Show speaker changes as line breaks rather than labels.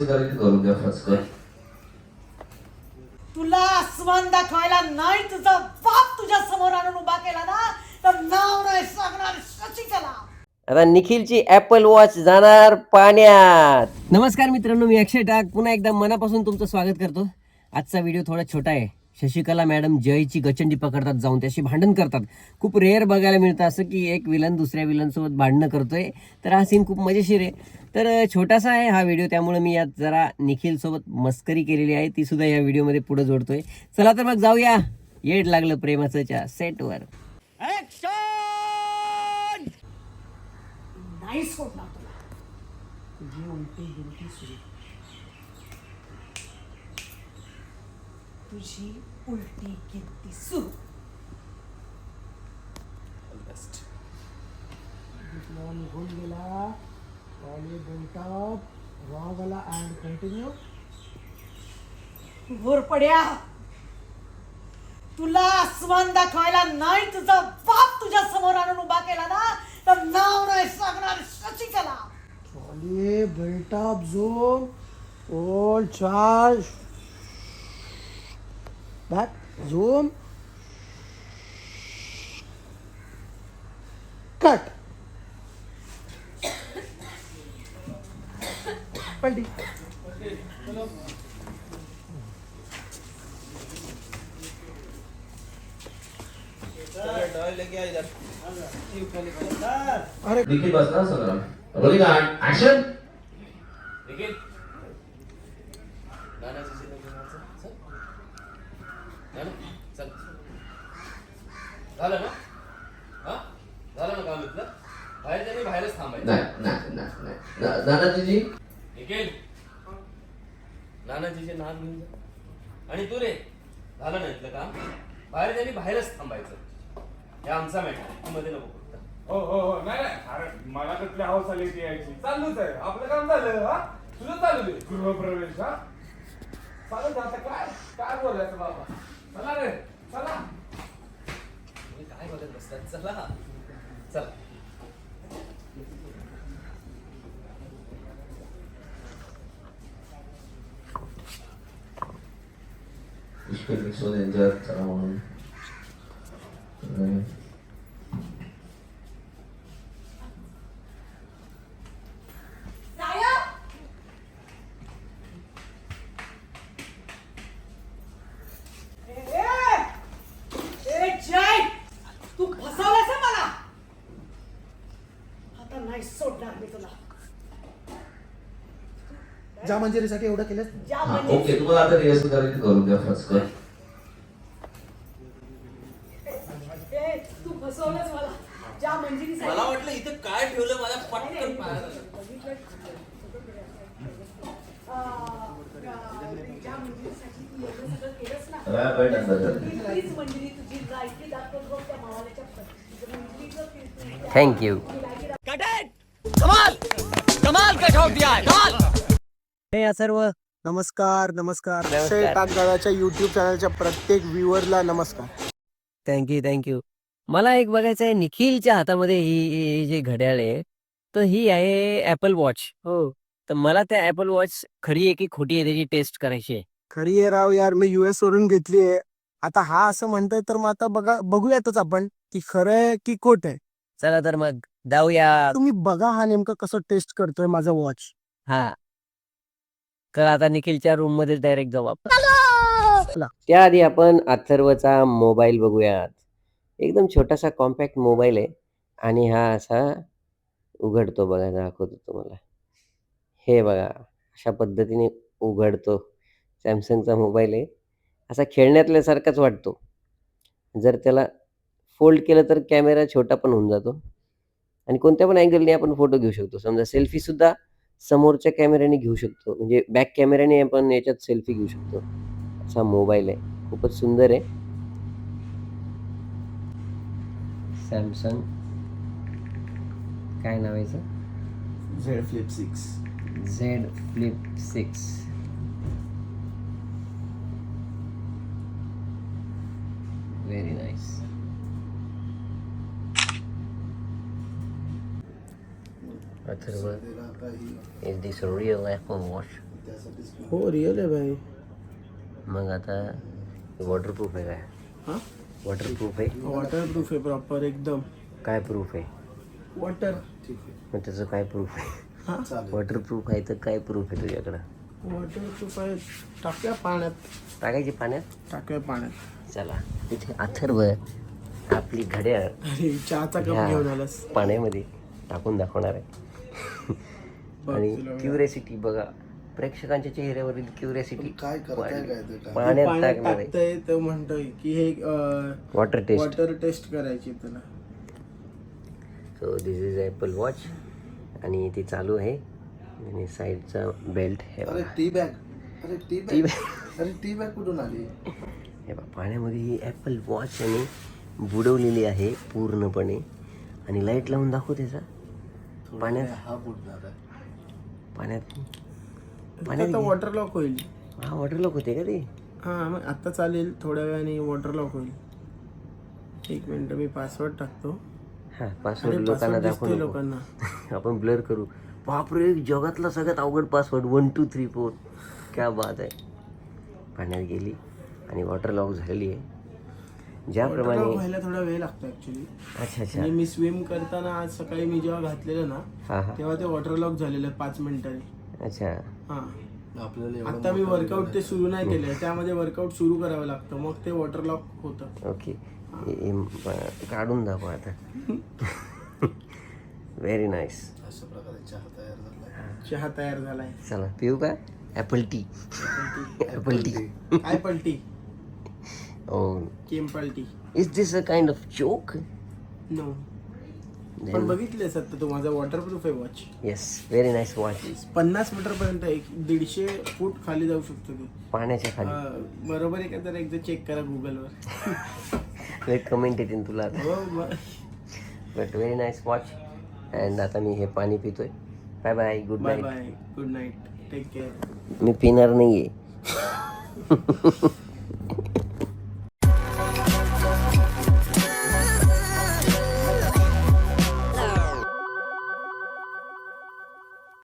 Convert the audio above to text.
खरेदी करून द्या फसकर
तुला आसमान दाखवायला नाही तुझा बाप तुझ्या समोर आणून उभा केला ना तर नाव नाही सांगणार शशिकला.
आता निखिलची ऍपल वॉच जाणार पाण्यात. नमस्कार मित्रांनो मी अक्षय टाक. पुन्हा एकदा मनापासून तुमचं स्वागत करतो. आजचा व्हिडिओ थोडा छोटा आहे. शशिकला मॅडम जयची गचंडी पकडतात जाऊन त्याशी भांडण करतात. खूप रेअर बघायला मिळतं असं की एक विलन दुसऱ्या विलनसोबत भांडणं करतोय. तर हा सीन खूप मजेशीर आहे. तर छोटासा आहे हा व्हिडिओ त्यामुळे मी यात जरा निखिलसोबत मस्करी केलेली आहे. ती सुद्धा या व्हिडिओमध्ये पुढे जोडतोय. चला तर मग जाऊया. येड लागलं प्रेमाचं सेटवर
नाही सोडणार तुला. तुझी उलटी गिलटी सुरू.
निघून गेला. कॉलेज रॉगला अँड कंटिन्यू
वर पड्या. तुला आसमान दाखवायला नाही तुझा बाप तुझ्या समोर आणून उभा केला ना तर नाव नाही सांगणार शशिकला.
कॉलेज बेल्टॉप झोन ओल चार्ज बॅक झूम कट पलटी अरे
निखिल बसला सगळं रोलिंग ऍक्शन
निखिल नानाची शिल्लक घेऊन चल चल चल झालं ना? हा? झालं ना काम इथलं? बाहेर त्यांनी बाहेरच थांबायचं
नाही नाही
निखिल? नानाजीचे नाव घेऊन जा. आणि तू रे झालं ना इथलं काम? बाहेर त्यांनी बाहेरच थांबायचं. हे आमचा मॅटर तू मध्ये नको.
हो हो हो. नाही नाही. अरे मला कसली हाऊस आली ती यायची. चालूच आहे. आपलं काम झालं हा? तुझं चालू दे गृहप्रवेश हा? चालू दे आता. काय? काय बोलायचं बाबा चला रे चला
तुम्ही काय बघत बसतात चला चला
पुष्कळ मिक्स होऊन एन्जॉय करा म्हणून तर,
नायक ए, ए, ए, जय. तू फसवलंस हं मला. आता नाही सोडणार मी तुला.
ज्या मंजिरीसाठी एवढं केलं
हा, ओके तुम्हाला आता रिहर्सल खरेदी करून द्या फसकर
ए, तू फसवलंस मला. ज्या मंजिरीसाठी
मला वाटलं इथं काय ठेवलं मला पटकन पाहायला
एवढं सगळं केलंस ना
रॅप अँड अंडर
हे या सर्व.
नमस्कार नमस्कार. अक्षय युट्यूब चॅनलच्या प्रत्येक व्ह्युअरला नमस्कार.
थँक्यू थँक्यू मला एक बघायचं आहे निखिलच्या हातामध्ये ही ही जी घड्याळ आहे तर ही आहे ऍपल वॉच हो. तर मला त्या ऍपल वॉच खरी आहे की खोटी आहे त्याची टेस्ट करायची आहे?
खरी आहे राव यार मी युएस वरून घेतली आहे. आता हा असं म्हणतोय तर मग आता बघा बघूयातच आपण की खरं आहे की खोट आहे.
चला तर मग जाऊया.
तुम्ही बघा हा नेमकं कसं टेस्ट करतोय माझा वॉच
हा. तर आता निखिलच्या रूममध्ये डायरेक्ट जाऊ आपण.
चला.
त्याआधी आपण अथर्वचा मोबाईल बघूयात. एकदम छोटासा कॉम्पॅक्ट मोबाईल आहे आणि हा असा उघडतो बघा दाखवतो तुम्हाला. हे बघा अशा पद्धतीने उघडतो. सॅमसंगचा मोबाईल आहे. असा खेळण्यातल्यासारखाच वाटतो. जर त्याला फोल्ड केलं तर कॅमेरा छोटा पण होऊन जातो. आणि कोणत्या पण अँगलने आपण फोटो घेऊ शकतो. समजा सेल्फीसुद्धा समोरच्या कॅमेऱ्याने घेऊ शकतो. म्हणजे बॅक कॅमेऱ्याने आपण याच्यात सेल्फी घेऊ शकतो. असा मोबाईल आहे. खूपच सुंदर आहे. सॅमसंग. काय नाव आहे याचं?
Z Flip six
Z Flip six very nice Atharva is this a real Apple Watch?
हो रिअल आहे भाई.
मग आता वॉटरप्रूफ आहे काय?
हा?
वॉटरप्रूफ आहे?
वॉटर प्रूफ आहे प्रॉपर एकदम.
काय प्रूफ आहे?
वॉटर
मग त्याचं काय प्रूफ आहे?
हा?
वॉटरप्रूफ आहे तर काय प्रूफ आहे तुझ्याकडं?
वॉटर प्रूफ आहे टाक्या पाण्यात.
टाकायची पाण्यात?
टाक्या पाण्यात.
चला तिथे अथर्व आपली घड्याळ
अरे चहाचा कप
ह्या
घेऊन आलास.
पाण्यामध्ये टाकून दाखवणार आहे. आणि क्युरियासिटी बघा. प्रेक्षकांच्या चेहऱ्यावरील क्युरियासिटी पाण्यात
पाण्यात
टाकणार. आहे
टाकतंय तर म्हणतोय की हे
वॉटर टेस्ट
वॉटर टेस्ट करायची त्याला
so this is Apple Watch आणि ती चालू आहे. आणि साईडचा बेल्ट हे बघा.
टी बॅग अरे टी
बॅग
अरे टी बॅग कुठून आली?
हे बघा पाण्यामध्ये ही ॲपल वॉच आणि बुडवलेली आहे पूर्णपणे. आणि लाइट लावून दाखव त्याचा पाण्यात
हा बुडणार आहे.
पाण्यात.
आता
पाण्यात
वॉटर लॉक होईल.
हा वॉटर लॉक होते का ते?
हा मग आता चालेल थोड्या वेळाने वॉटर लॉक होईल. एक मिनिट मी पासवर्ड टाकतो.
हा पासवर्ड लोकांना
पासवर्ड
दाखवू
दिसतोय
नको.
लोकांना.
आपण ब्लर करू. बापरे जगातला सगळ्यात अवघड password one two three four क्या बात आहे. पाण्यात गेली आणि वॉटर लॉक झालेली आहे. ज्याप्रमाणे
व्हायला थोडा वेळ लागतो ऍक्च्युली
अच्छा अच्छा.
आणि मी स्विम करताना आज सकाळी मी जेव्हा घातलेलं ना
हा हा.
तेव्हा ते वॉटर लॉक झालेलं पाच मिनिटांनी.
अच्छा.
हा.
आपल्याला
आता मी वर्कआउट ते सुरू नाही केलंय त्यामध्ये वर्कआउट सुरू करावं लागतं मग ते वॉटर लॉक होतं.
ओके. हे- हे काढून दाखव आता. व्हेरी नाईस
अशा प्रकारे चहा तयार झाला
चहा तयार झालाय.
चला पिऊ का? ॲपल टी ॲपल टी
काय पलटी
ओ
केम पलटी
is this a kind of joke
no पण बघितलेस आता तू माझा वॉटरप्रूफ आहे watch
yes very nice watch
पन्नास मीटर पर्यंत एक दीडशे फूट खाली जाऊ शकतो ते.
पाण्याच्या खाली.
बरोबर आहे का? तर एकदा चेक करा गुगलवर
एक कमेंट येतील तुला but very nice watch and आता मी हे पाणी पितोय. Bye bye good night
bye good night take care
मी पिणार नाहीये.